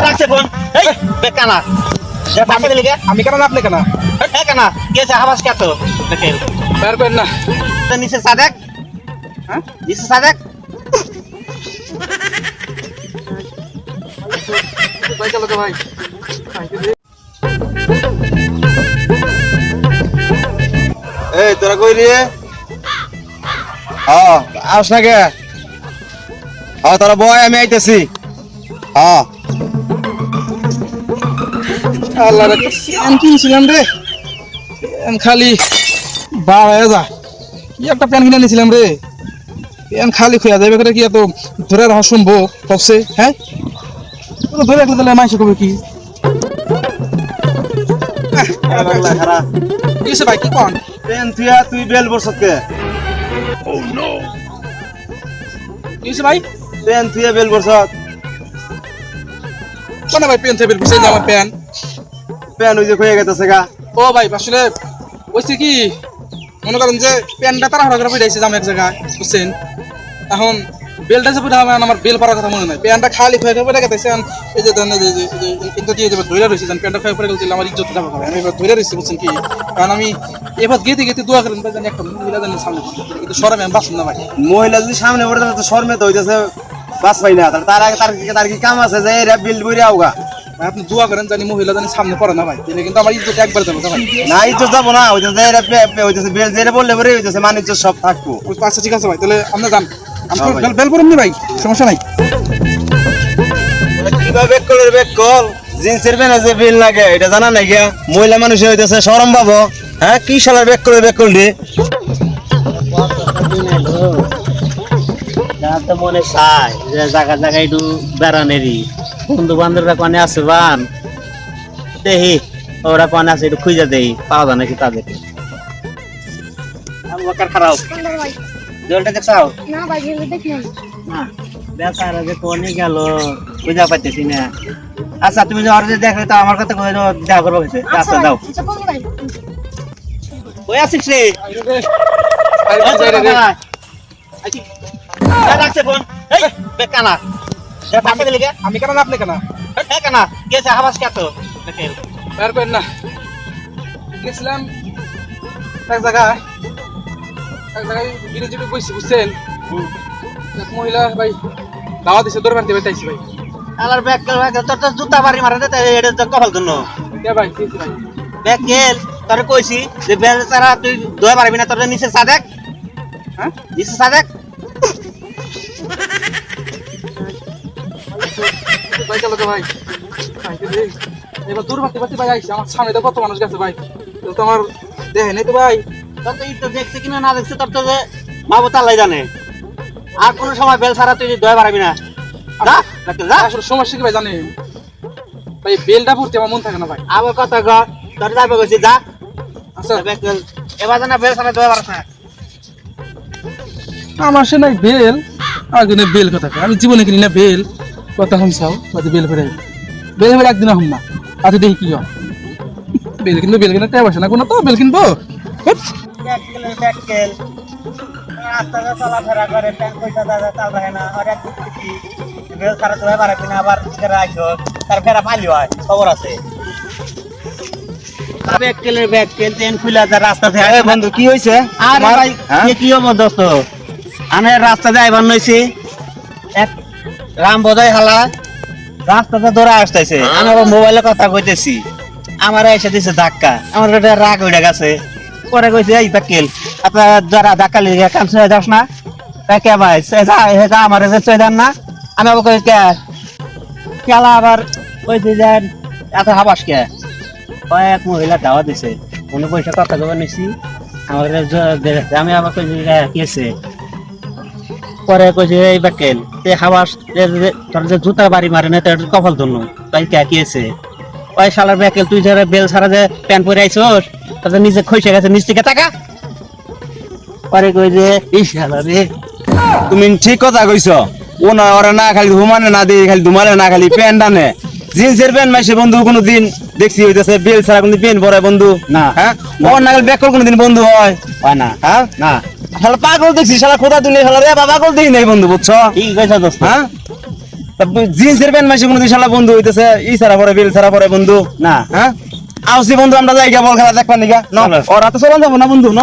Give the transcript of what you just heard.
রাখছে এই কে নিচে সাদেক নিচে সাদেক এই তোরা কই রে? হ্যাঁ আস না কে হ্যাঁ তোরা বয়, আমি আইতেছি। হ্যাঁ আল্লাহ রে প্যান কিনছিলাম রে? প্যান খালি বাড়ায় যা। কি একটা প্যান কিনে নিয়েছিলাম রে? প্যান খালি খুঁয়া যাবে কি এত ধরে রাখা সম্ভব? কবসে হ্যাঁ? ধরে রাখলে তাহলে মাইসে কবে কি? ভাই কি কন? পেন তুই তুই বেল বসত কে কি ভাই? পেন তুই বেল বসত কোন ভাই প্যান থেকে বুঝে আমার প্যান পেন ওই যে কয়ে গেছে গা। ও ভাই আসলে বলছি কি মনে করেন যে প্যানটা তারা হরা করে ফিরাইছে জাম এক জায়গায় বুঝছেন? এখন বেলটা যে বুঝা আমার বেল পারার কথা মনে নাই। প্যানটা খালি খুঁয়ে খুঁয়ে পড়ে গেছে এই যে দেন, যে দিয়ে যাবে ধরে রয়েছে যেন প্যানটা খুঁয়ে পড়ে গেলে আমার ইজ্জত যাবে আমি এবার ধরে রয়েছি বুঝছেন কি? কারণ আমি এবার গেতে গেতে দোয়া করেন ভাই জানি একটা মহিলা জানি সামনে কিন্তু সরমে আমি বাঁচুন না ভাই। মহিলা যদি সামনে পড়ে তাহলে তো শর্মে তো হইতেছে বাস পাই না। তার আগে তার তার কি কাম আছে যে এরা বিল বইরে আউগা? ভাই আপনি দোয়া করেন জানি মহিলা জানি সামনে পড়ে না ভাই। তাহলে কিন্তু আমার ইজ্জত একবার যাবে ভাই। না ইজ্জত যাব না। হইতেছে এরা পে- পে- হইতেছে বেল যেটা বললে পরে হইতেছে মানে ইজ্জত সব থাকব। আচ্ছা ঠিক আছে ভাই তাহলে আপনি যান। আমি ভাই। বেল বেল করুন নি ভাই সমস্যা নাই। কীভাবে বেক কলের বেক কল? জিন্সের যে বিল লাগে। এটা জানা নাই গিয়া? মহিলা মানুষ হইতেছে সরম পাবো। হ্যাঁ কি শালার বেক কলের বেক কল রে? তো মনে চায় যে জায়গা জায়গায় একটু বেড়ানেরই। বন্ধু বান্ধবরা কনে আছে বান। দেখি ওরা কনে আছে একটু খুঁজে দেই পাওয়া যায় নাকি তাদের। খারাপ। জলটা দেখছাও? না ভাই ভেবে দেখি না না বেচারা যে কোনে গেল বুঝা পাইতেছি না। আচ্ছা তুমি যে অর্ডার দেখলে তো আমার কথা কই দেখা করব গেছে আচ্ছা দাও। আচ্ছা ওই আছিস রে? রাখছে ফোন। এই বেকানা এ পাশে গেলি কে আমি কেন আপনি কেন? এ কানা কে আছে কে তো? বের করেন না। গেছিলাম এক জায়গায়। এক জায়গায় বিরিজ একটু বুঝছেন? এক মহিলা ভাই দাওয়া দিছে ভাই। আলার ব্যাগ তোর তো জুতা বাড়ি মারা দে এটা তো কপাল জন্য কে ভাই কি হয়েছে ভাই? ব্যাগ কেল তোরে কইছি যে বেল তুই দোয়া পারবি না তোর নিচে সাদেক হ্যাঁ? নিচে সাদেক ভাই চলো ভাই? এবার দূর বাতি বাতি ভাই আইসি। আমার সামনে কত মানুষ গেছে ভাই। তো আমার দেখে নেই তো ভাই। তোর তো ইটো দেখছে কিনা না দেখছে তোর তো যে মাবু তাল্লাই জানে। আর কোনো সময় বেল ছাড়া তুই দোয়া না। আসলে সমস্যা কি ভাই ভাই বেলটা পড়তে আমার মন থাকে না ভাই। আবার কথা কর তোর যাবে যা। আচ্ছা। এবার জানা বেল ছাড়া দোয়া পারছ না। আমার সে নাই বেল। আর কিন্তু বেল কথা আমি জীবনে কিনি না বেল। কথা শুনছাও বাদে বেল ফেরাই বেল ফেরে একদিন হম না। আজ দেখি কি হয়। বেল কিনবো বেল কিনে টাইম আসে না। কোনো তো বেল কিনবো। চলাফেরা করে পয়সা দাদা দেখে না। আর এক বেল আবার ফেরা তার ফেরা পালি হয় খবর আছে। ব্যাগ কেলের ব্যাগ কেল চেন খুলে রাস্তা থেকে। বন্ধু কি হইছে? আরে? ভাই হ্যাঁ? কি হব দোস্ত আমি রাস্তা যাইবার নইছি। এক রাম বোঝাই হালা রাস্তাতে ধরে আসতেছে। আমি আবার মোবাইলে কথা কইতেছি। আমার এসে দিছে ধাক্কা। আমার একটা রাগ উঠে গেছে। পরে কইছে এই তাকেল আপনার যারা ধাক্কা লিগে কাম ছেড়ে যাস না। কে ভাই? যা আমার যে চই দেন না। আমি আবার কই কে? খেলা আবার কইছে যে এত হাবাস কে? এক মহিলা দাওয়া দিছে। উনি পয়সা কথা কবে নিছি আমার আমি আবার কইছি "এ, কি আছে পরে কইছে এই বাকেল তে হাবাস যে- যে- তোর যে জুতা বাড়ি মারে না তোর কপাল ধন্য তাই কে কি আছে ওই শালার ব্যাকেল তুই যারা বেল ছাড়া যে প্যান্ট পরে আইছস তাতে নিজে খইসে গেছে নিচ থেকে টাকা পরে কই যে এই শালা রে তুমি ঠিক কথা কইছ। ও না ওরা না খালি ঘুমানে না দিয়ে খালি ধুমালে না খালি প্যান্ট আনে। জিন্সের প্যান্ট মাসে বন্ধু কোনোদিন দেখছি হইতেছে বেল ছাড়া কোনদিন প্যান্ট পরে বন্ধু না। হ্যাঁ? ওর না খালি ব্যাক কোনদিন বন্ধু হয়। হয় না। হ্যাঁ? না। শালা পাগল দেখছি শালা খোদা দুনিয়া শালা রে পাগল দেখি নাই বন্ধু বুঝছ? কি কইছ দোস্ত। হ্যাঁ? জিন্সের প্যান্ট মাসে কোনো শালা বন্ধু হইতেছে ই ছাড়া পরে বিল ছাড়া পরে বন্ধু। না। হ্যাঁ? আউসি বন্ধু আমরা যাই বল খেলা দেখবার নিগা। ন। ওরা তো চলান যাব না বন্ধু ন?